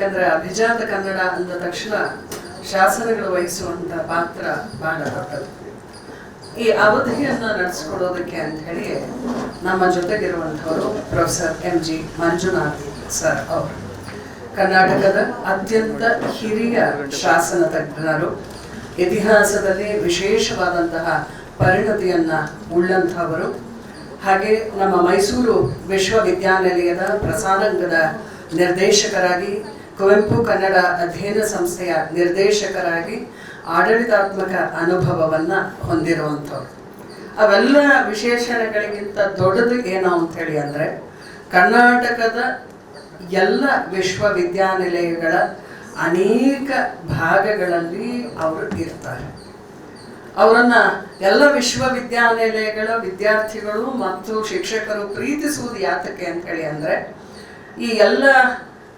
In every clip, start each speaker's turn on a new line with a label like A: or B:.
A: ಯಾಕಂದ್ರೆ ಅಭಿಜಾತ ಕನ್ನಡ ಅಂದ ತಕ್ಷಣ ಶಾಸನಗಳು ವಹಿಸುವಂತ ಪಾತ್ರ ಬಹಳ ದೊಡ್ಡದು. ಈ ಅವಧಿಯನ್ನ ನಡೆಸ್ಕೊಡೋದಕ್ಕೆ ಅಂತ ಹೇಳಿ ನಮ್ಮ ಜೊತೆಗಿರುವಂಥವರು professor M G Manjunath sir ಅವರು. ಕರ್ನಾಟಕದ ಅತ್ಯಂತ ಹಿರಿಯ ಶಾಸನ ತಜ್ಞರು. ಇತಿಹಾಸದಲ್ಲಿ ವಿಶೇಷವಾದಂತಹ ಪರಿಣತಿಯನ್ನ ಉಳ್ಳಂತಹವರು ಹಾಗೆ ನಮ್ಮ ಮೈಸೂರು ವಿಶ್ವವಿದ್ಯಾನಿಲಯದ ಪ್ರಸಾರಾಂಗದ ನಿರ್ದೇಶಕರಾಗಿ ಕುವೆಂಪು ಕನ್ನಡ ಅಧ್ಯಯನ ಸಂಸ್ಥೆಯ ನಿರ್ದೇಶಕರಾಗಿ ಆಡಳಿತಾತ್ಮಕ ಅನುಭವವನ್ನು ಹೊಂದಿರುವಂಥವ್ರು. ಅವೆಲ್ಲ ವಿಶೇಷಣಗಳಿಗಿಂತ ದೊಡ್ಡದು ಏನು ಅಂತೇಳಿ ಅಂದರೆ, ಕರ್ನಾಟಕದ ಎಲ್ಲ ವಿಶ್ವವಿದ್ಯಾನಿಲಯಗಳ ಅನೇಕ ಭಾಗಗಳಲ್ಲಿ ಅವರು ಇರ್ತಾರೆ. ಅವರನ್ನು ಎಲ್ಲ ವಿಶ್ವವಿದ್ಯಾನಿಲಯಗಳ ವಿದ್ಯಾರ್ಥಿಗಳು ಮತ್ತು ಶಿಕ್ಷಕರು ಪ್ರೀತಿಸುವುದು ಯಾತಕ್ಕೆ ಅಂತ ಹೇಳಿ ಅಂದ್ರೆ, ಈ ಎಲ್ಲ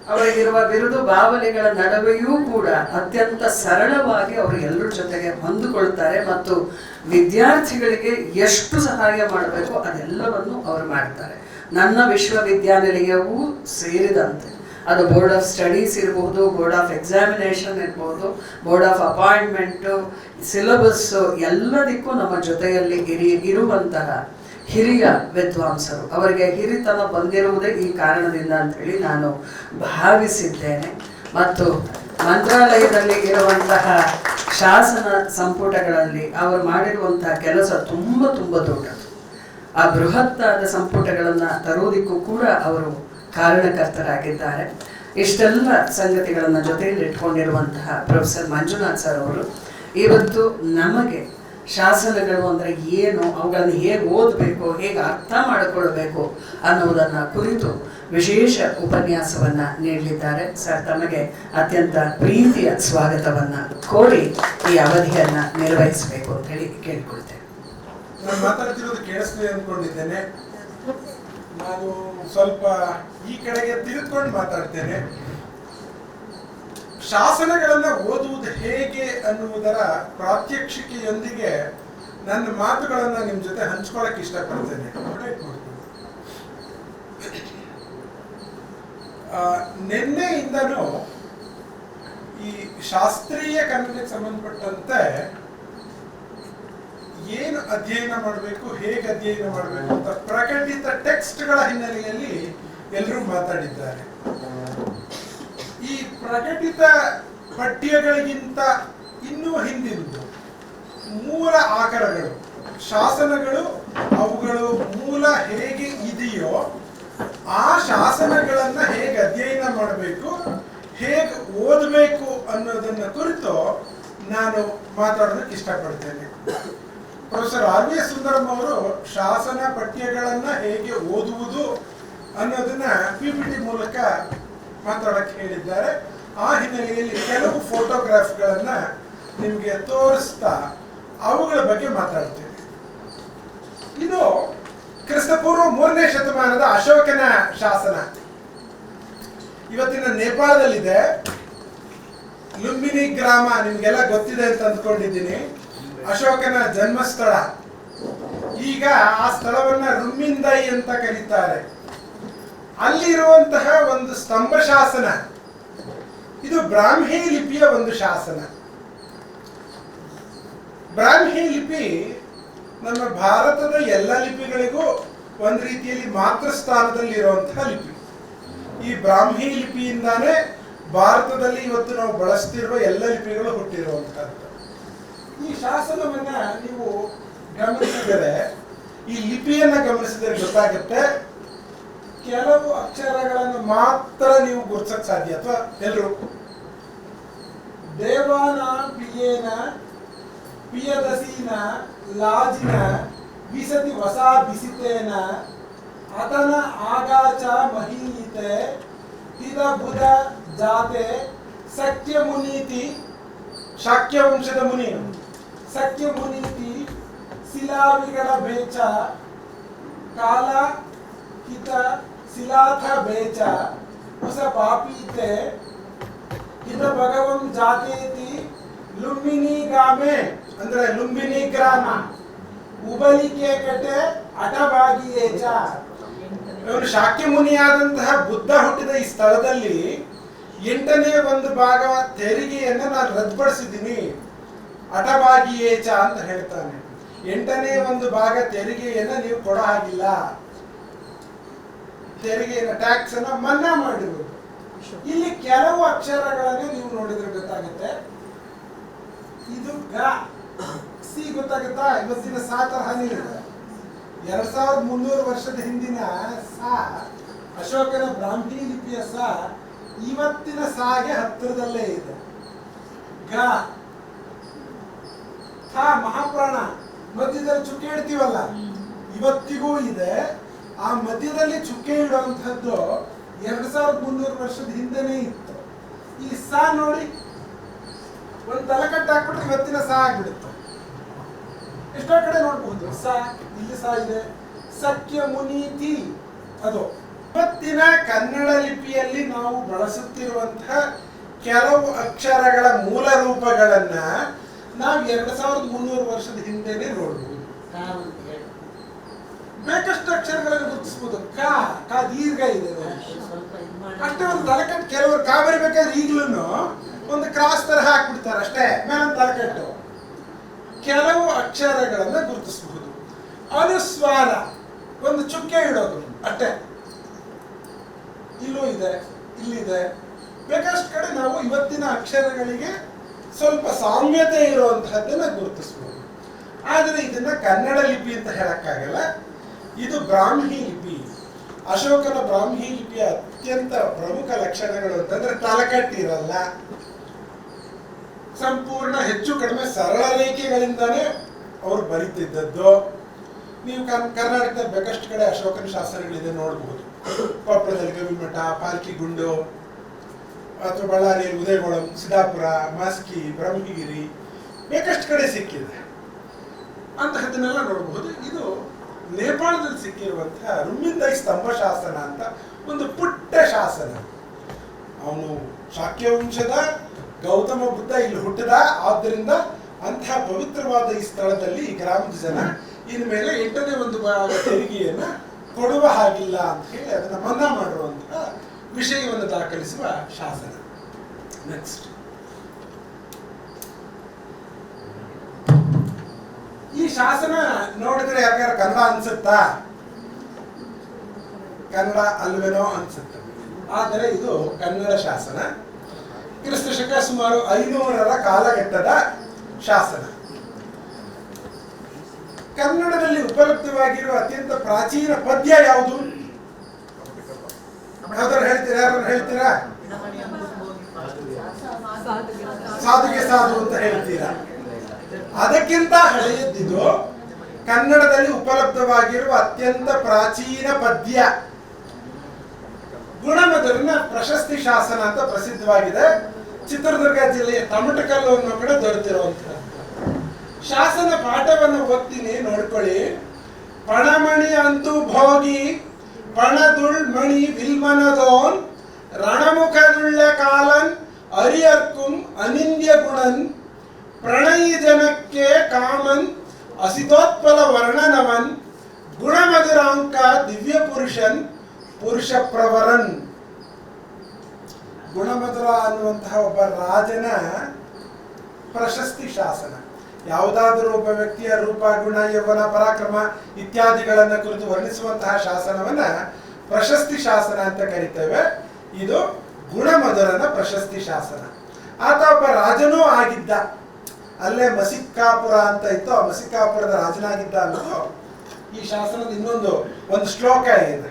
A: ಅವರಿಗಿರುವ ಬಿರುದು ಬಾವಲಿಗಳ ನಡುವೆಯೂ ಕೂಡ ಅತ್ಯಂತ ಸರಳವಾಗಿ ಅವರು ಎಲ್ಲರ ಜೊತೆಗೆ ಹೊಂದಿಕೊಳ್ತಾರೆ ಮತ್ತು ವಿದ್ಯಾರ್ಥಿಗಳಿಗೆ ಎಷ್ಟು ಸಹಾಯ ಮಾಡಬೇಕು ಅದೆಲ್ಲವನ್ನು ಅವರು ಮಾಡ್ತಾರೆ ನನ್ನ ವಿಶ್ವವಿದ್ಯಾನಿಲಯವೂ ಸೇರಿದಂತೆ ಅದು ಬೋರ್ಡ್ ಆಫ್ ಸ್ಟಡೀಸ್ ಇರಬಹುದು ಬೋರ್ಡ್ ಆಫ್ ಎಕ್ಸಾಮಿನೇಷನ್ ಇರಬಹುದು ಬೋರ್ಡ್ ಆಫ್ ಅಪಾಯಿಂಟ್ಮೆಂಟು ಸಿಲೆಬಸ್ಸು ಎಲ್ಲದಕ್ಕೂ ನಮ್ಮ ಜೊತೆಯಲ್ಲಿ ಇರಿ ಇರುವಂತಹ ಹಿರಿಯ ವಿದ್ವಾಂಸರು. ಅವರಿಗೆ ಹಿರಿತನ ಬಂದಿರುವುದೇ ಈ ಕಾರಣದಿಂದ ಅಂತ ಹೇಳಿ ನಾನು ಭಾವಿಸಿದ್ದೇನೆ. ಮತ್ತು ಮಂತ್ರಾಲಯದಲ್ಲಿ ಇರುವಂತಹ ಶಾಸನ ಸಂಪುಟಗಳಲ್ಲಿ ಅವರು ಮಾಡಿರುವಂತಹ ಕೆಲಸ ತುಂಬ ತುಂಬ ದೊಡ್ಡದು. ಆ ಬೃಹತ್ತಾದ ಸಂಪುಟಗಳನ್ನು ತರುವುದಕ್ಕೂ ಕೂಡ ಅವರು ಕಾರಣಕರ್ತರಾಗಿದ್ದಾರೆ. ಇಷ್ಟೆಲ್ಲ ಸಂಗತಿಗಳನ್ನು ಜೊತೆಯಲ್ಲಿ ಇಟ್ಕೊಂಡಿರುವಂತಹ ಪ್ರೊಫೆಸರ್ ಮಂಜುನಾಥ್ ಸರ್ ಅವರು. ಇವತ್ತು ನಮಗೆ ಶಾಸನಗಳು ಅಂದರೆ ಏನು, ಅವುಗಳನ್ನು ಹೇಗೆ ಓದಬೇಕು, ಹೇಗೆ ಅರ್ಥ ಮಾಡಿಕೊಳ್ಬೇಕು ಅನ್ನೋದನ್ನು ಕುರಿತು ವಿಶೇಷ ಉಪನ್ಯಾಸವನ್ನ ನೀಡಲಿದ್ದಾರೆ. ಸರ್, ತಮಗೆ ಅತ್ಯಂತ ಪ್ರೀತಿಯ ಸ್ವಾಗತವನ್ನ ಕೋರಿ ಈ ಅವಧಿಯನ್ನ ನಿರ್ವಹಿಸಬೇಕು ಅಂತ ಹೇಳಿ ಕೇಳಿಕೊಳ್ತೇನೆ.
B: ನಾನು ಮಾತಾಡ್ತಿರೋದು ಕೇಳಿಸ್ತಿದೆ ಅಂದ್ಕೊಂಡಿದ್ದೇನೆ. ನಾನು ಸ್ವಲ್ಪ ಈ ಕಡೆಗೆ ತಿರುಗ್ಕೊಂಡು ಮಾತಾಡ್ತೇನೆ. ಶಾಸನಗಳನ್ನ ಓದುವುದು ಹೇಗೆ ಅನ್ನುವುದರ ಪ್ರಾತ್ಯಕ್ಷಿಕೆಯೊಂದಿಗೆ ನನ್ನ ಮಾತುಗಳನ್ನ ನಿಮ್ಮ ಜೊತೆ ಹಂಚ್ಕೊಳಕ್ ಇಷ್ಟಪಡ್ತೇನೆ. ನಿನ್ನೆಯಿಂದನೂ ಈ ಶಾಸ್ತ್ರೀಯ ಕನ್ನಡಕ್ಕೆ ಸಂಬಂಧಪಟ್ಟಂತೆ ಏನು ಅಧ್ಯಯನ ಮಾಡಬೇಕು, ಹೇಗೆ ಅಧ್ಯಯನ ಮಾಡಬೇಕು ಅಂತ ಪ್ರಕಟಿತ ಟೆಕ್ಸ್ಟ್ಗಳ ಹಿನ್ನೆಲೆಯಲ್ಲಿ ಎಲ್ಲರೂ ಮಾತಾಡಿದ್ದಾರೆ. ಪ್ರಕಟಿತ ಪಠ್ಯಗಳಿಗಿಂತ ಇನ್ನೂ ಹಿಂದಿದ್ದು ಮೂಲ ಆಕರಗಳು, ಶಾಸನಗಳು, ಅವುಗಳು ಮೂಲ ಹೇಗೆ ಇದೆಯೋ ಆ ಶಾಸನಗಳನ್ನ ಹೇಗೆ ಅಧ್ಯಯನ ಮಾಡಬೇಕು, ಹೇಗೆ ಓದಬೇಕು ಅನ್ನೋದನ್ನ ಕುರಿತು ನಾನು ಮಾತಾಡೋದಕ್ಕೆ ಇಷ್ಟಪಡ್ತೇನೆ. ಪ್ರೊಫೆಸರ್ ಆರ್ ವಿ ಸುಂದರಂ ಅವರು ಶಾಸನ ಪಠ್ಯಗಳನ್ನ ಹೇಗೆ ಓದುವುದು ಅನ್ನೋದನ್ನ ಪಿಪಿಟಿ ಮೂಲಕ ಮಾತಾಡಕ್ಕೆ ಹೇಳಿದ್ದಾರೆ. ಆ ಹಿನ್ನೆಲೆಯಲ್ಲಿ ಕೆಲವು ಫೋಟೋಗ್ರಾಫ್ಗಳನ್ನ ನಿಮಗೆ ತೋರಿಸ್ತಾ ಅವುಗಳ ಬಗ್ಗೆ ಮಾತಾಡ್ತೇನೆ. ಇದು ಕ್ರಿಸ್ತಪೂರ್ವ ಮೂರನೇ ಶತಮಾನದ ಅಶೋಕನ ಶಾಸನ. ಇವತ್ತಿನ ನೇಪಾಳದಲ್ಲಿದೆ. ಲುಂಬಿನಿ ಗ್ರಾಮ ನಿಮ್ಗೆಲ್ಲ ಗೊತ್ತಿದೆ ಅಂತ ಅಂದ್ಕೊಂಡಿದ್ದೀನಿ. ಅಶೋಕನ ಜನ್ಮಸ್ಥಳ. ಈಗ ಆ ಸ್ಥಳವನ್ನ ರುಮ್ಮಿಂದೈ ಅಂತ ಕರೀತಾರೆ. ಅಲ್ಲಿರುವಂತಹ ಒಂದು ಸ್ತಂಭ ಶಾಸನ. ಇದು ಬ್ರಾಹ್ಮಿ ಲಿಪಿಯ ಒಂದು ಶಾಸನ. ಬ್ರಾಹ್ಮಿ ಲಿಪಿ ನಮ್ಮ ಭಾರತದ ಎಲ್ಲ ಲಿಪಿಗಳಿಗೂ ಒಂದು ರೀತಿಯಲ್ಲಿ ಮಾತೃ ಸ್ಥಾನದಲ್ಲಿ ಇರುವಂತಹ ಲಿಪಿ. ಈ ಬ್ರಾಹ್ಮಿ ಲಿಪಿಯಿಂದಾನೇ ಭಾರತದಲ್ಲಿ ಇವತ್ತು ನಾವು ಬಳಸ್ತಿರುವ ಎಲ್ಲ ಲಿಪಿಗಳು ಹುಟ್ಟಿರುವಂತಹದ್ದು. ಈ ಶಾಸನವನ್ನ ನೀವು ಗಮನಿಸಿದರೆ, ಈ ಲಿಪಿಯನ್ನ ಗಮನಿಸಿದರೆ ಗೊತ್ತಾಗುತ್ತೆ. ಕೆಲವು ಅಕ್ಷರಗಳನ್ನು ಮಾತ್ರ ನೀವು ಗುರ್ಸಕ್ ಸಾಧ್ಯ, ಅಥವಾ ಎಲ್ಲರೂ ದೇವಾನ ಪಿಯೇನ ಪಿಯದಸೀನ ಲಾಜಿನ ಬಿಸತಿ ಹೊಸ ಬಿಸಿತೇನ ಆತನ ಆಗಾಚ ಮಹೀಯಿತೆ ತಿದ ಬುಧ ಜಾತೆ ಸಖ್ಯ ಮುನೀತಿ ಶಾಕ್ಯ ವಂಶದ ಮುನಿ. ಸಖ್ಯ ಮುನೀತಿ, ಶಿಲಾವಿಗಳ ಬೇಚ, ಕಾಲ, ಹಿತ ಶಿಲಾಥ ಬೇಚ. ಹೊಸ ಪಾಪೀತೆ ಹಿತ ಭಗವಂ ಜಾತೇತಿ ಲುಂಬಿನಿ ಗ್ರಾಮೆ. ಅಂದ್ರೆ ಲುಂಬಿನಿ ಗ್ರಾಮ. ಉಬಲಿಕೆ ಕಟೆ ಅಟಭಾಗಿಯೇಚ ಇವನು ಶಾಕ್ಯ ಮುನಿಯಾದಂತಹ ಬುದ್ಧ ಹುಟ್ಟಿದ ಈ ಸ್ಥಳದಲ್ಲಿ ಎಂಟನೇ ಒಂದು ಭಾಗ ತೆರಿಗೆಯನ್ನು ನಾನು ರದ್ದುಪಡಿಸಿದ್ದೀನಿ. ಅಟಭಾಗಿಯೇಚ ಅಂತ ಹೇಳ್ತಾನೆ. ಎಂಟನೇ ಒಂದು ಭಾಗ ತೆರಿಗೆಯನ್ನ ನೀವು ಕೊಡ ಹಾಗಿಲ್ಲ. ತೆರಿಗೆಯನ್ನ ಟ್ಯಾಕ್ಸ್ ಅನ್ನ ಮನ್ನಾ ಮಾಡಿರುವುದು ಇಲ್ಲಿ ಕೆಲವು ಅಕ್ಷರಗಳನ್ನು ನೀವು ನೋಡಿದ್ರೆ ಗೊತ್ತಾಗುತ್ತೆ. ಇದು ಗ ಸಿ ಗೊತ್ತಾಗುತ್ತಾ? ಇವತ್ತಿನ ಸಾ ತರಹ ಎರಡ್ ಸಾವಿರದ ಮುನ್ನೂರು ವರ್ಷದ ಹಿಂದಿನ ಸಾ ಅಶೋಕನ ಬ್ರಾಹ್ಮಿ ಲಿಪಿಯ ಸಾ ಇವತ್ತಿನ ಸಾಗೆ ಹತ್ತಿರದಲ್ಲೇ ಇದೆ. ಗ ಮಹಾಪ್ರಾಣ. ಮಧ್ಯದಲ್ಲಿ ಚುಕ್ಕಿ ಇಡ್ತೀವಲ್ಲ? ಇವತ್ತಿಗೂ ಇದೆ. ಆ ಮಧ್ಯದಲ್ಲಿ ಚುಕ್ಕೆ ಇಡುವಂಥದ್ದು ಎರಡ್ ಸಾವಿರದ ಮುನ್ನೂರು ವರ್ಷದ ಹಿಂದೆನೇ ಇತ್ತು. ಈ ಸಾ ನೋಡಿ, ಒಂದು ತಲೆಕಟ್ಟು ಹಾಕ್ಬಿಟ್ರೆ ಇವತ್ತಿನ ಸಾ ಆಗ್ಬಿಡುತ್ತೆ. ಎಷ್ಟೋ ಕಡೆ ನೋಡ್ಬಹುದು ಸ, ಇಲ್ಲಿ ಸಹ ಇದೆ. ಸಖ್ಯ ಮುನೀತಿ ಅದು. ಇವತ್ತಿನ ಕನ್ನಡ ಲಿಪಿಯಲ್ಲಿ ನಾವು ಬಳಸುತ್ತಿರುವಂತಹ ಕೆಲವು ಅಕ್ಷರಗಳ ಮೂಲ ರೂಪಗಳನ್ನ ನಾವು ಎರಡ್ ಸಾವಿರದ ಮುನ್ನೂರು ವರ್ಷದ ಹಿಂದೆನೆ ನೋಡ್ಬೋದು. ಬೇಕಷ್ಟು ಅಕ್ಷರಗಳನ್ನು ಗುರುತಿಸಬಹುದು ಕ ಕಾ ದೀರ್ಘ ಇದೆ ಅಷ್ಟೇ ಒಂದು ತಲೆಕಟ್ಟು ಕೆಲವರು ಕಾ ಬರಿಬೇಕಾದ್ರೆ ಈಗಲೂ ಒಂದು ಕ್ರಾಸ್ ತರ ಹಾಕ್ಬಿಡ್ತಾರೆ ಅಷ್ಟೇ ಮೇಲೊಂದು ತಲೆಕಟ್ಟು. ಕೆಲವು ಅಕ್ಷರಗಳನ್ನು ಗುರುತಿಸಬಹುದು ಅನುಸ್ವಾರ ಒಂದು ಚುಕ್ಕೆ ಇಡೋದು ಅಷ್ಟೇ ಇಲ್ಲೂ ಇದೆ ಇಲ್ಲಿದೆ. ಬೇಕಷ್ಟು ಕಡೆ ನಾವು ಇವತ್ತಿನ ಅಕ್ಷರಗಳಿಗೆ ಸ್ವಲ್ಪ ಸಾಮ್ಯತೆ ಇರುವಂತಹದ್ದನ್ನ ಗುರುತಿಸಬಹುದು ಆದರೆ ಇದನ್ನ ಕನ್ನಡ ಲಿಪಿ ಅಂತ ಹೇಳಕ್ಕಾಗಲ್ಲ. ಇದು ಬ್ರಾಹ್ಮಿ ಲಿಪಿ. ಅಶೋಕನ ಬ್ರಾಹ್ಮಿ ಲಿಪಿಯ ಅತ್ಯಂತ ಪ್ರಮುಖ ಲಕ್ಷಣಗಳು ಅಂತಂದ್ರೆ ತಲಕಟ್ಟಿರಲ್ಲ. ಸಂಪೂರ್ಣ ಹೆಚ್ಚು ಕಡಿಮೆ ಸರಳ ರೇಖೆಗಳಿಂದಾನೇ ಅವರು ಬರೀತಿದ್ದದ್ದು. ನೀವು ಕರ್ನಾಟಕದ ಬೇಕಷ್ಟು ಕಡೆ ಅಶೋಕನ ಶಾಸನಗಳಿದೆ ನೋಡಬಹುದು ಕೊಪ್ಪಳದಲ್ಲಿ ಗವಿಮಠ ಪಾಲ್ಕಿಗುಂಡು ಅಥವಾ ಬಳ್ಳಾರಿ, ಉದಯಗೋಳಂ, ಸಿದ್ದಾಪುರ, ಮಾಸ್ಕಿ, ಬ್ರಹ್ಮಗಿರಿ ಬೇಕಷ್ಟು ಕಡೆ ಸಿಕ್ಕಿದೆ. ಅಂತಹದ್ದನ್ನೆಲ್ಲ ನೋಡಬಹುದು ಇದು ನೇಪಾಳದಲ್ಲಿ ಸಿಕ್ಕಿರುವಂತಹ ರುಮ್ಮಿಂದಾಯಿ ಸ್ತಂಭ ಶಾಸನ ಅಂತ ಒಂದು ಪುಟ್ಟ ಶಾಸನ. ಅವನು ಶಾಕ್ಯ ವಂಶದ ಗೌತಮ ಬುದ್ಧ ಇಲ್ಲಿ ಹುಟ್ಟಿದ, ಆದ್ದರಿಂದ ಅಂತಹ ಪವಿತ್ರವಾದ ಈ ಸ್ಥಳದಲ್ಲಿ ಈ ಗ್ರಾಮದ ಜನ ಇನ್ಮೇಲೆ ಮೇಲೆ ಎಂಟನೇ ಒಂದು ತೆರಿಗೆಯನ್ನ ಕೊಡುವ ಹಾಗಿಲ್ಲ ಅಂತ ಹೇಳಿ ಅದನ್ನ ಮನ್ನಾ ಮಾಡುವಂತಹ ವಿಷಯವನ್ನು ದಾಖಲಿಸುವ ಶಾಸನ. ನೆಕ್ಸ್ಟ್ ಈ ಶಾಸನ ನೋಡಿದ್ರೆ ಯಾರ್ಯಾರು ಕನ್ನಡ ಅನ್ಸುತ್ತಾ? ಕನ್ನಡ ಅಲ್ವೇನೋ ಅನ್ಸುತ್ತೆ. ಆದರೆ ಇದು ಕನ್ನಡ ಶಾಸನ. ಕ್ರಿಸ್ತ ಶಕ ಸುಮಾರು ಐನೂರರ ಕಾಲಘಟ್ಟದ ಶಾಸನ. ಕನ್ನಡದಲ್ಲಿ ಉಪಲಬ್ಧವಾಗಿರುವ ಅತ್ಯಂತ ಪ್ರಾಚೀನ ಪದ್ಯ ಯಾವುದು? ಯಾವ್ದಾರು ಹೇಳ್ತೀರಾ? ಯಾರು ಹೇಳ್ತೀರಾ? ಸಾಧುಗೆ ಸಾಧು ಅಂತ ಹೇಳ್ತೀರಾ? ಅದಕ್ಕಿಂತ ಹಳೆಯದ್ದಿದು ಕನ್ನಡದಲ್ಲಿ ಉಪಲಬ್ಧವಾಗಿರುವ ಅತ್ಯಂತ ಪ್ರಾಚೀನ ಪದ್ಯ. ಗುಣಮದರಿನ ಪ್ರಶಸ್ತಿ ಶಾಸನ ಅಂತ ಪ್ರಸಿದ್ಧವಾಗಿದೆ. ಚಿತ್ರದುರ್ಗ ಜಿಲ್ಲೆಯ ತಮಟಕಲ್ಲು ಅನ್ನೋ ಕಡೆ ದೊರೆತಿರುವಂತಹ ಶಾಸನ ಪಾಠವನ್ನು ಓದ್ತೀನಿ, ನೋಡ್ಕೊಳ್ಳಿ. ಪಣಮಣಿ ಅಂತೂ ಭೋಗಿ, ಪಣದುಳ್ ಮಣಿ ವಿಲ್ಮನದೋನ್, ರಣಮುಖದುಳ್ಳ ಕಾಲನ್, ಅರಿಯರ್ಕುಂ ಅನಿಂದ್ಯ ಗುಣನ್ ಪ್ರಣಯಿ ಜನಕ್ಕೆ ಕಾಮನ್, ಅಸಿತೋತ್ಪಲ ವರ್ಣನವನ್, ಗುಣಮಧುರಾಂಕ ದಿವ್ಯ ಪುರುಷನ್ ಪುರುಷ ಪ್ರವರನ್ ಗುಣಮಧುರ ಅನ್ನುವಂತಹ ಒಬ್ಬ ರಾಜನ ಪ್ರಶಸ್ತಿ ಶಾಸನ. ಯಾವುದಾದರೂ ಒಬ್ಬ ವ್ಯಕ್ತಿಯ ರೂಪ, ಗುಣ, ಯೌವನ, ಪರಾಕ್ರಮ ಇತ್ಯಾದಿಗಳನ್ನು ಕುರಿತು ವರ್ಣಿಸುವಂತಹ ಶಾಸನವನ್ನ ಪ್ರಶಸ್ತಿ ಶಾಸನ ಅಂತ ಕರಿತೇವೆ. ಇದು ಗುಣಮಧುರನ ಪ್ರಶಸ್ತಿ ಶಾಸನ. ಆತ ಒಬ್ಬ ರಾಜನೂ ಆಗಿದ್ದ. ಅಲ್ಲೇ ಮಸಿಕ್ಕಾಪುರ ಅಂತ ಇತ್ತು. ಆ ಮಸಿಕ್ಕಾಪುರದ ರಾಜನಾಗಿದ್ದ ಅನ್ನೋದು ಈ ಶಾಸನದ ಇನ್ನೊಂದು, ಒಂದು ಶ್ಲೋಕ ಇದೆ.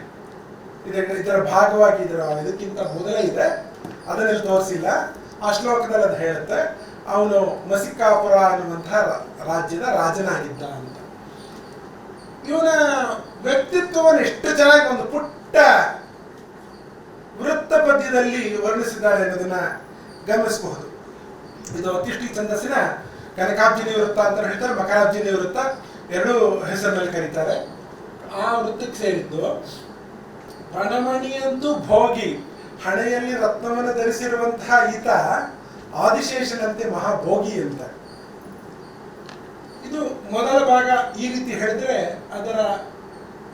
B: ಇದರ ಭಾಗವಾಗಿ ಇದರ ಇದಕ್ಕಿಂತ ಮೊದಲೇ ಇದೆ. ಅದನ್ನೆಲ್ಲಿ ತೋರಿಸಿಲ್ಲ. ಆ ಶ್ಲೋಕದಲ್ಲಿ ಅದು ಹೇಳುತ್ತೆ, ಅವನು ಮಸಿಕಾಪುರ ಅನ್ನುವಂತಹ ರಾಜ್ಯದ ರಾಜನಾಗಿದ್ದ ಅಂತ. ಇವನ ವ್ಯಕ್ತಿತ್ವವನ್ನು ಎಷ್ಟು ಚೆನ್ನಾಗಿ ಒಂದು ಪುಟ್ಟ ವೃತ್ತ ಪದ್ಯದಲ್ಲಿ ವರ್ಣಿಸಿದ್ದಾರೆ ಅನ್ನೋದನ್ನ ಗಮನಿಸಬಹುದು. ಇದು ಅತಿಷ್ಠಿ ಛಂದಸ್ಸಿನ ಕನಕಾಬ್ಜಿನಿ ವೃತ್ತ ಅಂತ ಹೇಳ್ತಾರೆ, ಮಕರಾಬ್ಜಿನಿ ವೃತ್ತ ಎರಡು ಹೆಸರಿನಲ್ಲಿ ಕರೀತಾರೆ. ಆ ವೃತ್ತಕ್ಕೆ ಸೇರಿದ್ದು, ಪ್ರಣಮಣಿಯಂದು ಭೋಗಿ, ಹಣೆಯಲ್ಲಿ ರತ್ನವನ್ನು ಧರಿಸಿರುವಂತಹ ಈತ ಆದಿಶೇಷನಂತೆ ಮಹಾಭೋಗಿ ಅಂತ. ಇದು ಮೊದಲ ಭಾಗ ಈ ರೀತಿ ಹೇಳಿದ್ರೆ ಅದರ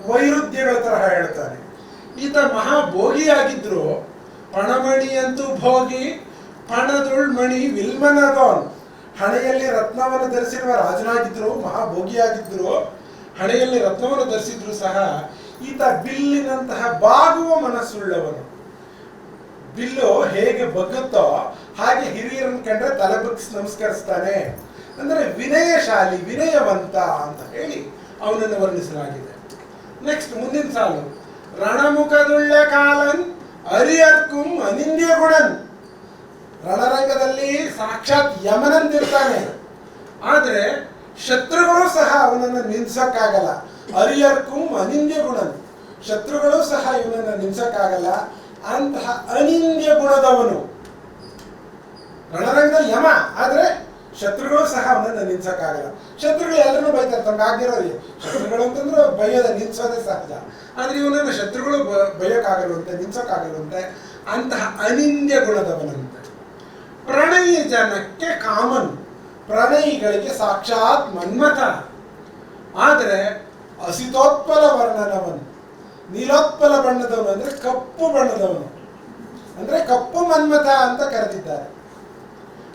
B: ವೈರುಧ್ಯಗಳ ತರಹ ಹೇಳ್ತಾನೆ ಈತ ಮಹಾಭೋಗಿಯಾಗಿದ್ರು ಪಣಮಣಿಯಂತೂ ಭೋಗಿ ಪಣದುಳ್ಮಣಿ ವಿಲ್ಮನದೋನ್ ಹಣೆಯಲ್ಲಿ ರತ್ನವನ್ನು ಧರಿಸಿರುವ ರಾಜನಾಗಿದ್ರು ಮಹಾಭೋಗಿಯಾಗಿದ್ರು ಹಣೆಯಲ್ಲಿ ರತ್ನವನ್ನು ಧರಿಸಿದ್ರು ಸಹ ಈತ ಬಿಲ್ಲಿನಂತಹ ಬಾಗುವ ಮನಸ್ಸುಳ್ಳವನು. ಬಿಲ್ಲು ಹೇಗೆ ಬಗ್ಗುತ್ತೋ ಹಾಗೆ ಹಿರಿಯರನ್ನು ಕಂಡ್ರೆ ತಲೆ ಬಗ್ಗಿಸಿ ನಮಸ್ಕರಿಸ್ತಾನೆ. ಅಂದ್ರೆ ವಿನಯಶಾಲಿ, ವಿನಯವಂತ ಅಂತ ಹೇಳಿ ಅವನನ್ನು ವರ್ಣಿಸಲಾಗಿದೆ. ನೆಕ್ಸ್ಟ್ ಮುಂದಿನ ಸಾಲು. ರಣಮುಖದುಳ್ಳ ಕಾಲನ್, ಅರಿಯರ್ಕುಂ ಅನಿಂದ್ಯ ಗುಣನ್ ರಣರಂಗದಲ್ಲಿ ಸಾಕ್ಷಾತ್ ಯಮನಂತಿರ್ತಾನೆ. ಆದ್ರೆ ಶತ್ರುಗಳು ಸಹ ಅವನನ್ನು ನಿಲ್ಸಕ್ಕಾಗಲ್ಲ. ಅರಿಯರ್ಕು ಅನಿಂದ್ಯ ಗುಣನ್ ಶತ್ರುಗಳು ಸಹ ಇವನನ್ನು ನಿಲ್ಸಕ್ಕಾಗಲ್ಲ. ಅಂತಹ ಅನಿಂದ್ಯ ಗುಣದವನು. ರಣರಂಗದಲ್ಲಿ ಯಮ, ಆದರೆ ಶತ್ರುಗಳು ಸಹ ಅವನನ್ನು ನಿಲ್ಸಕ್ಕಾಗಲ್ಲ. ಶತ್ರುಗಳು ಎಲ್ಲರೂ ಬೈತಾರೆ, ತಮ್ಗೆ ಆಗಿರೋರಿಗೆ ಶತ್ರುಗಳು ಅಂತಂದ್ರೆ ಬೈಯೋದ ನಿಲ್ಸೋದೇ ಸಹಜ. ಆದ್ರೆ ಇವನನ್ನು ಶತ್ರುಗಳು ಬ- ಬೈಯೋಕ್ಕಾಗಲ್ವಂತೆ ಅಂತಹ ಅನಿಂದ್ಯ ಗುಣದವನಂತೆ. ಪ್ರಣಯಿ ಜನಕ್ಕೆ ಕಾಮನ್, ಪ್ರಣಯಿಗಳಿಗೆ ಸಾಕ್ಷಾತ್ ಮನ್ಮಥ. ಆದರೆ ಅಸಿತೋತ್ಪಲ ವರ್ಣನವನು, ನೀಲೋತ್ಪಲ ಬಣ್ಣದವನು ಅಂದ್ರೆ ಕಪ್ಪು ಬಣ್ಣದವನು, ಅಂದ್ರೆ ಕಪ್ಪು ಮನ್ಮಥ ಅಂತ ಕರೆದಿದ್ದಾರೆ.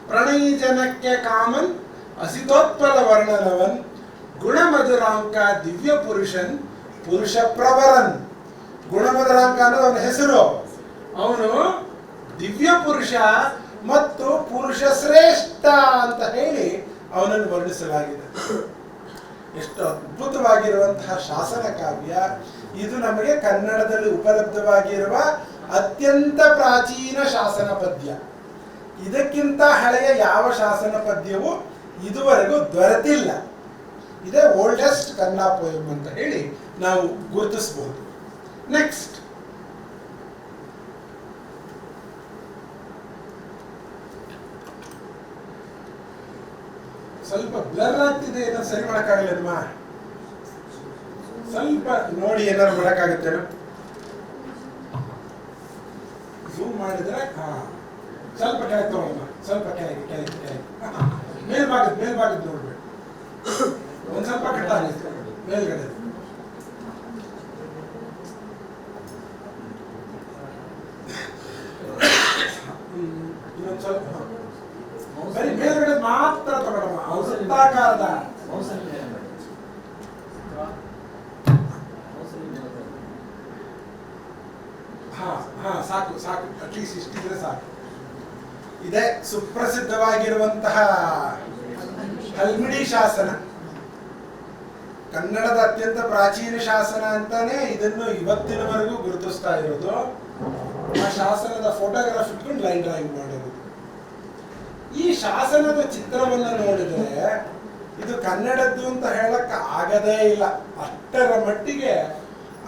B: ಪ್ರಣಯಿ ಜನಕ್ಕೆ ಕಾಮನ್ ಅಸಿತೋತ್ಪಲ ವರ್ಣನವನ್, ಗುಣಮಧುರಾಂಕ ದಿವ್ಯ ಪುರುಷನ್, ಪುರುಷ ಪ್ರವರನ್. ಗುಣಮಧುರಾಂಕ ಅನ್ನೋದು ಅವನ ಹೆಸರು. ಅವನು ದಿವ್ಯ ಪುರುಷ ಮತ್ತು ಪುರುಷ ಶ್ರೇಷ್ಠ ಅಂತ ಹೇಳಿ ಅವನನ್ನು ವರ್ಣಿಸಲಾಗಿದೆ. ಎಷ್ಟು ಅದ್ಭುತವಾಗಿರುವಂತಹ ಶಾಸನ ಕಾವ್ಯ. ಇದು ನಮಗೆ ಕನ್ನಡದಲ್ಲಿ ಉಪಲಬ್ಧವಾಗಿರುವ ಅತ್ಯಂತ ಪ್ರಾಚೀನ ಶಾಸನ ಪದ್ಯ. ಇದಕ್ಕಿಂತ ಹಳೆಯ ಯಾವ ಶಾಸನ ಪದ್ಯವು ಇದುವರೆಗೂ ದೊರೆತಿಲ್ಲ. ಇದೇ ಓಲ್ಡೆಸ್ಟ್ ಕನ್ನಡ ಪೋಯಮ್ ಅಂತ ಹೇಳಿ ನಾವು ಗುರುತಿಸಬಹುದು ನೆಕ್ಸ್ಟ್ ಸ್ವಲ್ಪ ಬ್ಲರ್ ಆಗ್ತಿದೆ ಏನೋ ಸರಿ ಮಾಡಕ್ಕಾಗಲ್ಲ ನಿಮ್ಮ ಸ್ವಲ್ಪ ನೋಡಿ ಏನಾದ್ರು ಮಾಡಕ್ಕಾಗತ್ತೇನೋ. ಝೂಮ್ ಮಾಡಿದ್ರೆ, ಹಾ. ಸ್ವಲ್ಪ ಕೆಳಗೆ ತಗೊಳಮ್ಮ ಸ್ವಲ್ಪ ಕೆಳಗೆ ಕೆಳಗೆ ಕೆಳಗೆ. ಮೇಲ್ಭಾಗದ ಮೇಲ್ಭಾಗದ ನೋಡ್ಬೇಕು. ಒಂದು ಸ್ವಲ್ಪ ಕಟ್ಟಾಗುತ್ತೆ ಮೇಲ್ಗಡೆ ಹ್ಮ್, ಇನ್ನೊಂದ್ ಸ್ವಲ್ಪ ಹಾ. ಬರೀ ಮೇಲ್ಗಡೆ ಮಾತ್ರ ತಗೊಳಮ್ಮ ಔಷಧಾಕಾರದ ಹಾ ಸಾಕು ಸಾಕು. ಅಟ್ಲೀಸ್ಟ್ ಇಷ್ಟಿದ್ರೆ ಸಾಕು. ಇದೇ ಸುಪ್ರಸಿದ್ಧವಾಗಿರುವಂತಹ ಹಲ್ಮಿಡಿ ಶಾಸನ. ಕನ್ನಡದ ಅತ್ಯಂತ ಪ್ರಾಚೀನ ಶಾಸನ ಅಂತಾನೆ ಇದನ್ನು ಇವತ್ತಿನವರೆಗೂ ಗುರುತಿಸ್ತಾ ಇರೋದು. ಆ ಶಾಸನದ ಫೋಟೋಗ್ರಾಫ್ ಇಟ್ಕೊಂಡು ಲೈನ್ ಡ್ರಾಯಿಂಗ್ ಮಾಡಿರೋದು ಈ ಶಾಸನದ ಚಿತ್ರವನ್ನು ನೋಡಿದರೆ ಇದು ಕನ್ನಡದ್ದು ಅಂತ ಹೇಳಕ್ ಆಗದೇ ಇಲ್ಲ. ಅಷ್ಟರ ಮಟ್ಟಿಗೆ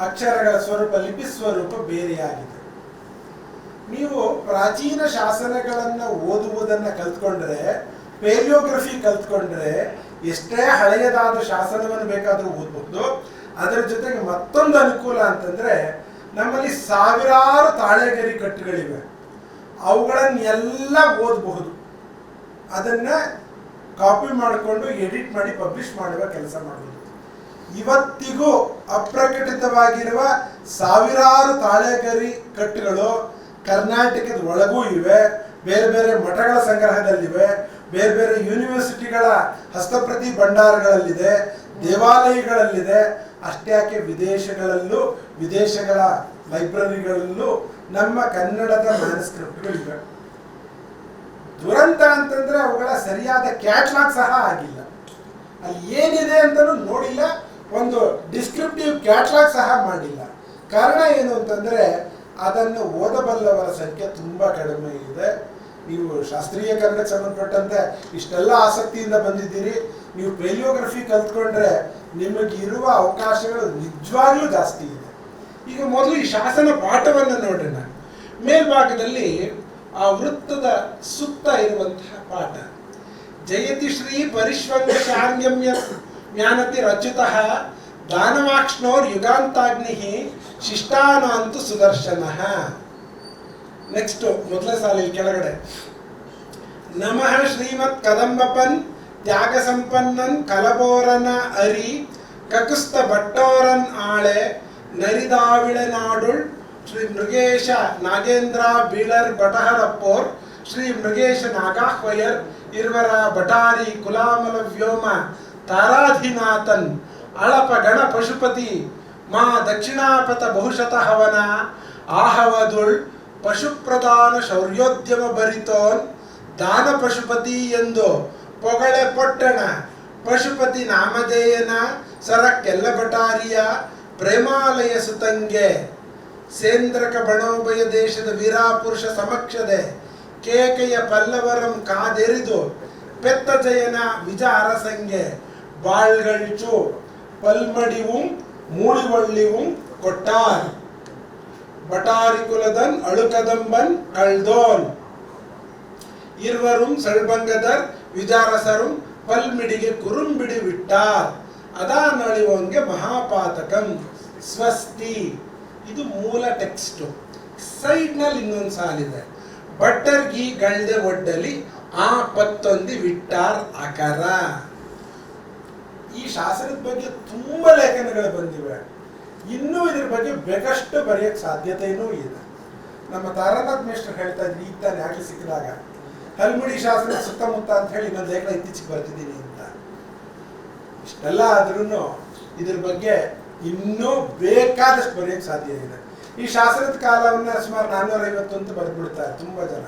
B: ಅಕ್ಷರಗಳ ಸ್ವರೂಪ ಲಿಪಿ ಸ್ವರೂಪ ಬೇರೆಯಾಗಿದೆ. ನೀವು ಪ್ರಾಚೀನ ಶಾಸನಗಳನ್ನು ಓದುವುದನ್ನ ಕಲ್ತ್ಕೊಂಡ್ರೆ ಪೇರಿಯೋಗ್ರಫಿ ಕಲ್ತ್ಕೊಂಡ್ರೆ ಎಷ್ಟೇ ಹಳೆಯದಾದ ಶಾಸನವನ್ನು ಬೇಕಾದರೂ ಓದಬಹುದು ಅದರ ಜೊತೆಗೆ ಮತ್ತೊಂದು ಅನುಕೂಲ ಅಂತಂದ್ರೆ ನಮ್ಮಲ್ಲಿ ಸಾವಿರಾರು ತಾಳೆಗರಿ ಕಟ್ಟುಗಳಿವೆ. ಅವುಗಳನ್ನೆಲ್ಲ ಓದಬಹುದು. ಅದನ್ನ ಕಾಪಿ ಮಾಡಿಕೊಂಡು ಎಡಿಟ್ ಮಾಡಿ ಪಬ್ಲಿಷ್ ಮಾಡುವ ಕೆಲಸ ಮಾಡುವುದು ಇವತ್ತಿಗೂ ಅಪ್ರಕಟಿತವಾಗಿರುವ ಸಾವಿರಾರು ತಾಳೆಗರಿ ಕಟ್ಟುಗಳು ಕರ್ನಾಟಕದ ಒಳಗೂ ಇವೆ. ಬೇರೆ ಬೇರೆ ಮಠಗಳ ಸಂಗ್ರಹದಲ್ಲಿವೆ. ಬೇರೆ ಬೇರೆ ಯೂನಿವರ್ಸಿಟಿಗಳ ಹಸ್ತಪ್ರತಿ ಭಂಡಾರಗಳಲ್ಲಿದೆ. ದೇವಾಲಯಗಳಲ್ಲಿದೆ. ಅಷ್ಟ್ಯಾಕೆ ವಿದೇಶಗಳಲ್ಲೂ, ವಿದೇಶಗಳ ಲೈಬ್ರರಿಗಳಲ್ಲೂ ನಮ್ಮ ಕನ್ನಡದ ಮ್ಯಾನ್ಸ್ಕ್ರಿಪ್ಟ್ಗಳಿವೆ. ದುರಂತ ಅಂತಂದ್ರೆ ಅವುಗಳ ಸರಿಯಾದ ಕ್ಯಾಟ್ಲಾಗ್ ಸಹ ಆಗಿಲ್ಲ. ಅಲ್ಲಿ ಏನಿದೆ ಅಂತಲೂ ನೋಡಿಲ್ಲ. ಒಂದು ಡಿಸ್ಕ್ರಿಪ್ಟಿವ್ ಕ್ಯಾಟ್ಲಾಗ್ ಸಹ ಮಾಡಿಲ್ಲ. ಕಾರಣ ಏನು ಅಂತಂದರೆ, ಅದನ್ನು ಓದಬಲ್ಲವರ ಸಂಖ್ಯೆ ತುಂಬ ಕಡಿಮೆ ಇದೆ. ನೀವು ಶಾಸ್ತ್ರೀಯ ಕನ್ನಡಕ್ಕೆ ಸಂಬಂಧಪಟ್ಟಂತೆ ಇಷ್ಟೆಲ್ಲ ಆಸಕ್ತಿಯಿಂದ ಬಂದಿದ್ದೀರಿ. ನೀವು ಪೇಲಿಯೋಗ್ರಫಿ ಕಲ್ತ್ಕೊಂಡ್ರೆ ನಿಮಗಿರುವ ಅವಕಾಶಗಳು ನಿಜವಾಗ್ಲೂ ಜಾಸ್ತಿ ಇದೆ. ಈಗ ಮೊದಲು ಈ ಶಾಸನ ಪಾಠವನ್ನು ನೋಡೋಣ. ಮೇಲ್ಭಾಗದಲ್ಲಿ ಆ ವೃತ್ತದ ಸುತ್ತ ಇರುವಂತಹ ಪಾಠ. ಜಯತಿ ಶ್ರೀ ಪರಿಶ್ವಂಗ ಶಾರ್ಯಮ್ಯ ಜ್ಞಾನತಿ ರಚಿತಃ ದಾನವಾಕ್ಷ್ಣೋರ್ ಯುಗಾಂತಾಗ್ನಿ ಶಿಷ್ಟಾನಾಂತು ಸುದರ್ಶನ ನೆಕ್ಸ್ಟ್ ಮೊದಲನೇ ಸಾಲಿ ಕೆಳಗಡೆ ನಮಃ ಶ್ರೀಮತ್ ಕದಂಬಪನ್ ತ್ಯಾಗ ಸಂಪನ್ನನ್ ಕಲಬೋರನ ಅರಿ ಕಕುಸ್ತ ಭಟ್ಟೋರನ್ ಆಳೆ ನರಿದಾವಿಳ ನಾಡುಳ್ ಶ್ರೀ ಮೃಗೇಶ ನಾಗೇಂದ್ರ ಬೀಳರ್ ಬಟಹರಪ್ಪೋರ್ ಶ್ರೀ ಮೃಗೇಶ ನಾಗಾಹ್ವಯರ್ ಇರುವರ ಬಟಾರಿ ಕುಲಾಮಲ ವ್ಯೋಮ ತಾರಾಧಿನಾಥನ್ ಅಳಪ ಗಣ ಪಶುಪತಿ, ಮಾ ದಕ್ಷಿಣಾಪತ ಬಹುಶತಃ ಹವನ ಆಹವದುಳ್ ಪಶುಪ್ರಧಾನ ಶೌರ್ಯೋದ್ಯಮ ಬರಿತೋನ್ ದಾನ ಪಶುಪತಿ ಎಂದು ಪೊಗಳೆ ಪೊಟ್ಟಣ. ಪಶುಪತಿ ನಾಮಧೇಯನ ಸರಕ್ಕೆಲ್ಲ ಬಟಾರಿಯ ಪ್ರೇಮಾಲಯ ಸುತಂಗೆ. ಸೇಂದ್ರಕ ಬಣೋಭಯ ದೇಶದ ವೀರಾಪುರುಷ ಸಮಕ್ಷದೆ ಕೇಕೆಯ ಪಲ್ಲವರಂ ಕಾದೆರಿದು ಪೆತ್ತ ಜಯನ ವಿಜ ಅರಸಂಗೆ வாழ்கழிச்சு பல்மடிவும் மூடிவள்ளிவும் கொட்டார் ಬಟಾರಿಕುಲದನ್ ಅಳುಕದಂಬನ್ ಕಳ್ದೋನ್ இருவரும் சல்பங்கதர் ವಿಜಾರಸರು ಪಲ್ಮಿಡಿಗೆ ಕುರುಂಬಿಡಿ ವಿಟ್ಟಾರ್. ಅದಾ ನಳಿವಂಗೆ ಮಹಾಪಾತಕಂ. ಸ್ವಸ್ತಿ. ಇದು ಮೂಲ ಟೆಕ್ಸ್ಟು. ಸೈಡ್ನಲ್ಲಿ ಇನ್ನೊಂದು ಸಾಲಿದೆ. ಬಟ್ಟರ್ಗಿ ಗಳ್ದೆ ಒಡ್ಡಲಿ ಆ ಪತ್ತೊಂದಿ ವಿಟ್ಟಾರ್ ಅಕರ. ಈ ಶಾಸನದ ಬಗ್ಗೆ ತುಂಬ ಲೇಖನಗಳು ಬಂದಿವೆ. ಇನ್ನೂ ಇದ್ರ ಬಗ್ಗೆ ಬೇಕಷ್ಟು ಬರೆಯೋಕ್ಕೆ ಸಾಧ್ಯತೆಯೂ ಇದೆ ನಮ್ಮ ತಾರಾನಾಥ್ ಮೇಸ್ಟರ್ ಹೇಳ್ತಾ ಇದ್ರು ಈಗ ತಾನೇ ಆಗಲಿ ಸಿಕ್ಕಿದಾಗ. ಹಲ್ಮುಡಿ ಶಾಸನ ಸುತ್ತಮುತ್ತ ಅಂತ ಹೇಳಿ ಇನ್ನೊಂದು ಲೇಖನ ಇತ್ತೀಚೆಗೆ ಬರ್ತಿದ್ದೀನಿ ಅಂತ. ಇಷ್ಟೆಲ್ಲ ಆದ್ರೂ ಇದ್ರ ಬಗ್ಗೆ ಇನ್ನೂ ಬೇಕಾದಷ್ಟು ಬರೆಯಕ್ಕೆ ಸಾಧ್ಯ ಇದೆ ಈ ಶಾಸನದ ಕಾಲವನ್ನ ಸುಮಾರು ನಾನ್ನೂರ ಐವತ್ತು ಅಂತ ಬರೆದ್ಬಿಡ್ತಾರೆ ತುಂಬಾ ಜನ.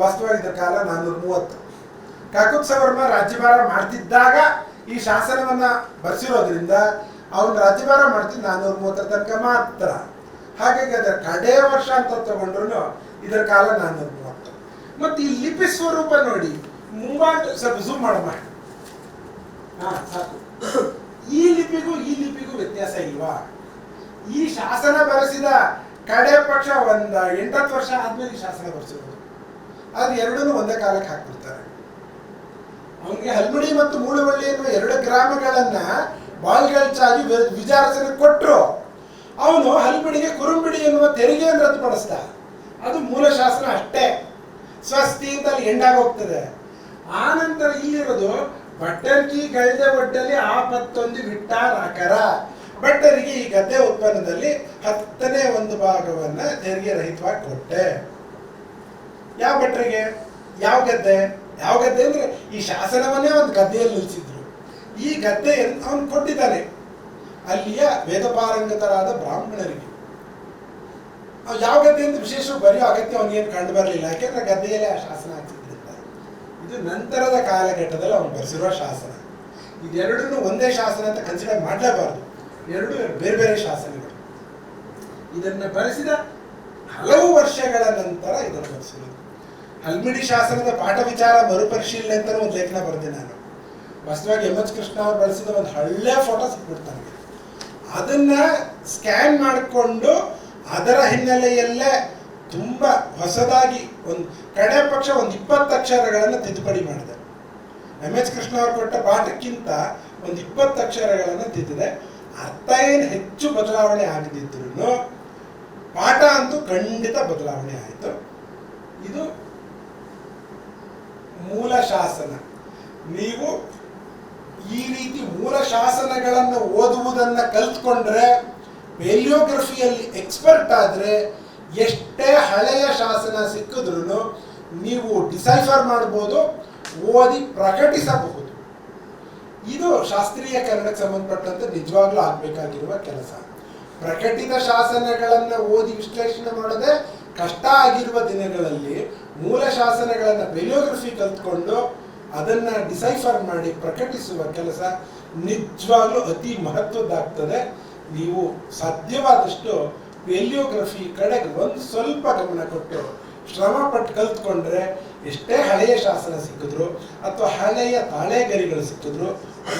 B: ವಾಸ್ತವವಾಗಿ ಇದರ ಕಾಲ ನಾನ್ನೂರ ಮೂವತ್ತು ಕಾಕುತ್ಸವರ್ಮ ರಾಜ್ಯಭಾರ ಮಾಡ್ತಿದ್ದಾಗ ಈ ಶಾಸನವನ್ನ ಬರೆಸಿರೋದ್ರಿಂದ ಅವನು ರಾಜ್ಯಭಾರ ಮಾಡ್ತೀನಿ ನಾನ್ನೂರ ಮೂವತ್ತರ ತನಕ ಮಾತ್ರ. ಹಾಗಾಗಿ ಅದರ ಕಡೆಯ ವರ್ಷ ಅಂತ ತಗೊಂಡ್ರು ಇದರ ಕಾಲ ನಾನ್ನೂರ ಮೂವತ್ತು. ಮತ್ತೆ ಈ ಲಿಪಿ ಸ್ವರೂಪ ನೋಡಿ, ಮುಂಬಾಟ್ ಸ್ವಲ್ಪ ಝೂಮ್ ಮಾಡಮ್ಮ ಹಾ, ಸಾಕು. ಈ ಲಿಪಿಗೂ ಈ ಲಿಪಿಗೂ ವ್ಯತ್ಯಾಸ ಇಲ್ವಾ? ಈ ಶಾಸನ ಬರೆಸಿದ ಕಡೆ ಪಕ್ಷ ಒಂದ ಎಂಟತ್ತು ವರ್ಷ ಆದ್ಮೇಲೆ ಈ ಶಾಸನ ಬರೆಸಿರೋದು. ಅದು ಎರಡನ್ನೂ ಒಂದೇ ಕಾಲಕ್ಕೆ ಹಾಕ್ಬಿಡ್ತಾರೆ ಅವನಿಗೆ ಹಲ್ಮಡಿ ಮತ್ತು ಮೂಳುವಳ್ಳಿ ಎನ್ನುವ ಎರಡು ಗ್ರಾಮಗಳನ್ನ ಬಾಳ್ಗಳ್ಚಾಗಿ ವಿ- ವಿಜಾರಸನ ಕೊಟ್ಟರು ಅವನು ಹಲ್ಮಿಡಿಗೆ ಕುರುಂಬಿಡಿ ಎನ್ನುವ ತೆರಿಗೆಯನ್ನು ರದ್ದುಪಡಿಸ್ದ. ಅದು ಮೂಲ ಶಾಸನ ಅಷ್ಟೇ. ಸ್ವಸ್ತಿ ಅಂತ ಅಲ್ಲಿ ಎಂಡಾಗೋಗ್ತದೆ. ಆ ನಂತರ ಇಲ್ಲಿರೋದು ಬಟ್ಟರ್ಕಿ ಗಳ್ದೆ ಒಡ್ಡಲ್ಲಿ ಆಪತ್ತೊಂದು ವಿಟ್ಟಾರ್ ನಕರ ಭಟ್ಟರಿಗೆ ಈ ಗದ್ದೆ ಉತ್ಪನ್ನದಲ್ಲಿ ಹತ್ತನೇ ಒಂದು ಭಾಗವನ್ನ ತೆರಿಗೆ ರಹಿತವಾಗಿ ಕೊಟ್ಟೆ. ಯಾವ ಭಟ್ರಿಗೆ ಯಾವ ಗದ್ದೆ? ಯಾವ ಗದ್ದೆ ಅಂದರೆ ಈ ಶಾಸನವನ್ನೇ ಒಂದು ಗದ್ದೆಯಲ್ಲಿ ನಿಲ್ಲಿಸಿದ್ರು ಈ ಗದ್ದೆಯನ್ನು ಅವನು ಕೊಟ್ಟಿದ್ದಾನೆ. ಅಲ್ಲಿಯ ವೇದಪಾರಂಗತರಾದ ಬ್ರಾಹ್ಮಣರಿಗೆ. ಯಾವ ಗದ್ದೆ ಅಂತ ವಿಶೇಷ ಬರೆಯೋ ಅಗತ್ಯ ಅವನಿಗೇನು ಕಂಡು ಬರಲಿಲ್ಲ. ಯಾಕೆಂದ್ರೆ ಗದ್ದೆಯಲ್ಲೇ ಆ ಶಾಸನ ಹಾಕಿದ್ರಿಂದ ಇದು ನಂತರದ ಕಾಲಘಟ್ಟದಲ್ಲಿ ಅವನು ಬರೆಸಿರುವ ಶಾಸನ. ಇದೆರಡನ್ನು ಒಂದೇ ಶಾಸನ ಅಂತ ಕನ್ಸಿಡರ್ ಮಾಡಲೇಬಾರದು ಎರಡು ಬೇರೆ ಬೇರೆ ಶಾಸನಗಳು. ಇದನ್ನು ಬರೆಸಿದ ಹಲವು ವರ್ಷಗಳ ನಂತರ ಇದನ್ನು ಬರೆಸಿರೋದು. ಹಲ್ಮಿಡಿ ಶಾಸನದ ಪಾಠ ವಿಚಾರ ಮರುಪರಿಶೀಲನೆ ಅಂತ ಒಂದು ಲೇಖನ ಬರೆದೆ ನಾನು. ವಾಸ್ತವವಾಗಿ ಎಂ ಎಚ್ ಕೃಷ್ಣ ಅವರು ಬಳಸಿದ ಒಂದು ಹಳ್ಳೆ ಫೋಟೋ ಸಿಕ್ಬಿಡ್ತಾನೆ ಅದನ್ನ ಸ್ಕ್ಯಾನ್ ಮಾಡಿಕೊಂಡು ಅದರ ಹಿನ್ನೆಲೆಯಲ್ಲೇ ತುಂಬ ಹೊಸದಾಗಿ ಒಂದು ಕಡೆ ಪಕ್ಷ ಒಂದು ಇಪ್ಪತ್ತು ಅಕ್ಷರಗಳನ್ನು ತಿದ್ದುಪಡಿ ಮಾಡಿದೆ. ಎಂ ಎಚ್ ಕೃಷ್ಣ ಅವರು ಕೊಟ್ಟ ಪಾಠಕ್ಕಿಂತ ಒಂದು ಇಪ್ಪತ್ತು ಅಕ್ಷರಗಳನ್ನು ತಿದ್ದಿದೆ. ಅರ್ಥ ಏನು ಹೆಚ್ಚು ಬದಲಾವಣೆ ಆಗದಿದ್ರು ಪಾಠ ಅಂತೂ ಖಂಡಿತ ಬದಲಾವಣೆ ಆಯಿತು. ಇದು ಮೂಲ ಶಾಸನ. ನೀವು ಈ ರೀತಿ ಮೂಲ ಶಾಸನಗಳನ್ನು ಓದುವುದನ್ನ ಕಲ್ತ್ಕೊಂಡ್ರೆ ಪೆಲಿಯೋಗ್ರಫಿಯಲ್ಲಿ ಎಕ್ಸ್ಪರ್ಟ್ ಆದ್ರೆ ಎಷ್ಟೇ ಹಳೆಯ ಶಾಸನ ಸಿಕ್ಕಿದ್ರೂ ನೀವು ಡಿಸೈಫರ್ ಮಾಡ್ಬೋದು, ಓದಿ ಪ್ರಕಟಿಸಬಹುದು. ಇದು ಶಾಸ್ತ್ರೀಯ ಕನ್ನಡಕ್ಕೆ ಸಂಬಂಧಪಟ್ಟಂತೆ ನಿಜವಾಗ್ಲೂ ಆಗಬೇಕಾಗಿರುವ ಕೆಲಸ. ಪ್ರಕಟಿತ ಶಾಸನಗಳನ್ನು ಓದಿ ವಿಶ್ಲೇಷಣೆ ಮಾಡದೆ ಕಷ್ಟ ಆಗಿರುವ ದಿನಗಳಲ್ಲಿ ಮೂಲ ಶಾಸನಗಳನ್ನು ಬೆಲಿಯೋಗ್ರಫಿ ಕಲ್ತ್ಕೊಂಡು ಅದನ್ನ ಡಿಸೈಫರ್ ಮಾಡಿ ಪ್ರಕಟಿಸುವ ಕೆಲಸ ನಿಜವಾಗ್ಲೂ ಅತಿ ಮಹತ್ವದ್ದಾಗ್ತದೆ. ನೀವು ಸಾಧ್ಯವಾದಷ್ಟು ಪೆಲಿಯೋಗ್ರಫಿ ಕಡೆಗೆ ಒಂದು ಸ್ವಲ್ಪ ಗಮನ ಕೊಟ್ಟು ಶ್ರಮ ಪಟ್ಟು ಕಲ್ತ್ಕೊಂಡ್ರೆ ಎಷ್ಟೇ ಹಳೆಯ ಶಾಸನ ಸಿಕ್ಕಿದ್ರು ಅಥವಾ ಹಳೆಯ ತಾಳೆಗರಿಗಳು ಸಿಕ್ಕಿದ್ರು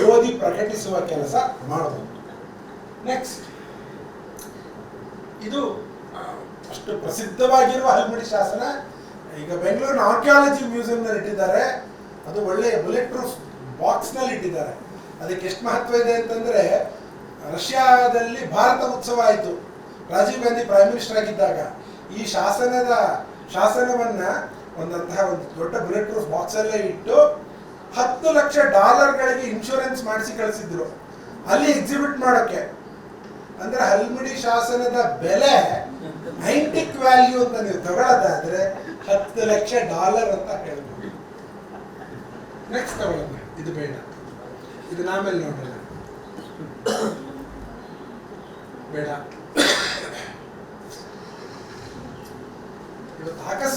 B: ಓದಿ ಪ್ರಕಟಿಸುವ ಕೆಲಸ ಮಾಡಬಹುದು. ನೆಕ್ಸ್ಟ್ ಇದು ಅಷ್ಟು ಪ್ರಸಿದ್ಧವಾಗಿರುವ ಹಲ್ಮಿಡಿ ಶಾಸನ. ಈಗ ಬೆಂಗಳೂರಿನ ಆರ್ಕಿಯಾಲಜಿ ಮ್ಯೂಸಿಯಂನಲ್ಲಿ ಇಟ್ಟಿದ್ದಾರೆ. ಅದು ಒಳ್ಳೆಯ ಬುಲೆಟ್ ಪ್ರೂಫ್ ಬಾಕ್ಸ್ನಲ್ಲಿ ಇಟ್ಟಿದ್ದಾರೆ. ಅದಕ್ಕೆ ಎಷ್ಟು ಮಹತ್ವ ಇದೆ ಅಂತಂದ್ರೆ, ರಷ್ಯಾದಲ್ಲಿ ಭಾರತ ಉತ್ಸವ ಆಯಿತು. ರಾಜೀವ್ ಗಾಂಧಿ ಪ್ರೈಮ್ ಮಿನಿಸ್ಟರ್ ಆಗಿದ್ದಾಗ. ಈ ಶಾಸನದ ಶಾಸನವನ್ನ ಒಂದಂತಹ ಒಂದು ದೊಡ್ಡ ಬುಲೆಟ್ ಪ್ರೂಫ್ ಬಾಕ್ಸ್ ಅಲ್ಲೇ ಇಟ್ಟು ಹತ್ತು ಲಕ್ಷ ಡಾಲರ್ಗಳಿಗೆ ಇನ್ಶೂರೆನ್ಸ್ ಮಾಡಿಸಿ ಕಳಿಸಿದ್ರು. ಅಲ್ಲಿ ಎಕ್ಸಿಬಿಟ್ ಮಾಡೋಕ್ಕೆ. ಅಂದ್ರೆ ಹಲ್ಮಿಡಿ ಶಾಸನದ ಬೆಲೆ ಐಂಟಿಕ್ ವ್ಯಾಲ್ಯೂ ಅಂತ ನೀವು ತಗೊಳ್ಳೋದಾದ್ರೆ ಹತ್ತು ಲಕ್ಷ ಡಾಲರ್ ಅಂತ ಹೇಳ್ಬೋದು. ನೆಕ್ಸ್ಟ್ ತಗೊಳ್ಳೋಣ ಇದು ಬೇಡ. ಇದು ನಾಮೇಲೆ ನೋಡೋಣ. ಬೇಡ. ಇವತ್ತು